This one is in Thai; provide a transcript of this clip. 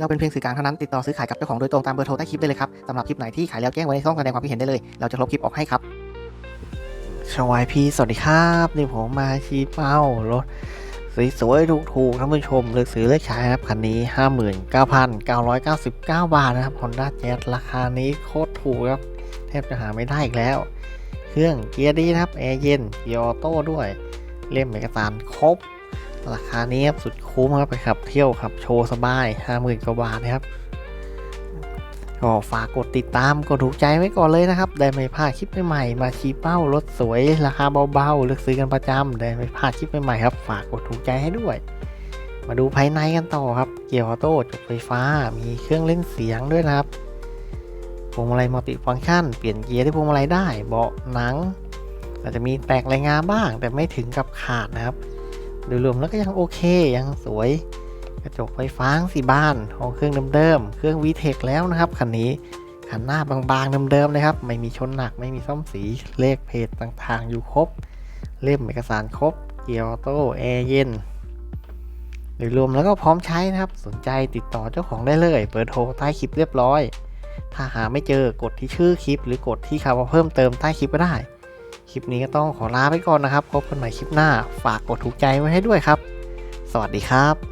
เราเป็นเพียงสื่อกลางเท่านั้นติดต่อซื้อขายกับเจ้าของโดยตรงตามเบอร์โทรใต้คลิปได้เลยครับสำหรับคลิปไหนที่ขายแล้วแจ้งไว้ในช่องแสดงความคิดเห็นได้เลย เราจะลบคลิปออกให้ครับสวัสดีสวัสดีครับนี่ผมมาชี้เป้ารถสวยๆถูกๆท่านผู้ชมเลือกซื้อเลือกใช้นะครับคันนี้ 59,999 บาทนะครับ Honda Jazz ราคานี้โคตรถูกครับแทบจะหาไม่ได้อีกแล้ว เครื่องเกียร์ดีนะครับแอร์เย็นเกียร์ออโต้ด้วย เล่มเอกสารครบ ราคานี้ครับสุดคุ้มครับไปขับเที่ยวขับโชว์สบาย50,000กว่าบาทนะครับก็ฝากกดติดตามกดถูกใจไว้ก่อนเลยนะครับ ได้ไม่พลาดคลิปใหม่ๆมาชี้เป้ารถสวยราคาเบาๆเลือกซื้อกันประจำได้ไม่พลาดคลิปใหม่ๆครับ ฝากกดถูกใจให้ด้วย มาดูภายในกันต่อครับ เกียร์ออโต้จบไฟฟ้ามีเครื่องเล่นเสียงด้วยนะครับพวงมาลัยมัลติฟังก์ชันเปลี่ยนเกียร์ที่พวงมาลัยได้เบาะหนัง อาจจะมีแตกรายงาบ้าง แต่ไม่ถึงกับขาดนะครับ โดยรวมแล้วก็ยังโอเคยังสวย กระจกไฟฟ้าสีบ้านของเครื่องเดิมๆเครื่อง VTEC แล้วนะครับคันนี้คันหน้าบางๆเดิมๆเลยครับ ไม่มีชนหนักไม่มีซ่อมสีเลขเพจต่างๆ อยู่ครบ เล่มเอกสารครบ เกียร์ออโต้แอร์เย็นโดยรวมแล้วก็พร้อมใช้นะครับ สนใจติดต่อเจ้าของได้เลยเปิดโทรใต้คลิปเรียบร้อย ถ้าหาไม่เจอกดที่ชื่อคลิป หรือกดที่คำว่าเพิ่มเติมใต้คลิปก็ได้ คลิปนี้ก็ต้องขอลาไปก่อนนะครับ พบกันใหม่คลิปหน้า ฝากกดถูกใจไว้ให้ด้วยครับ สวัสดีครับ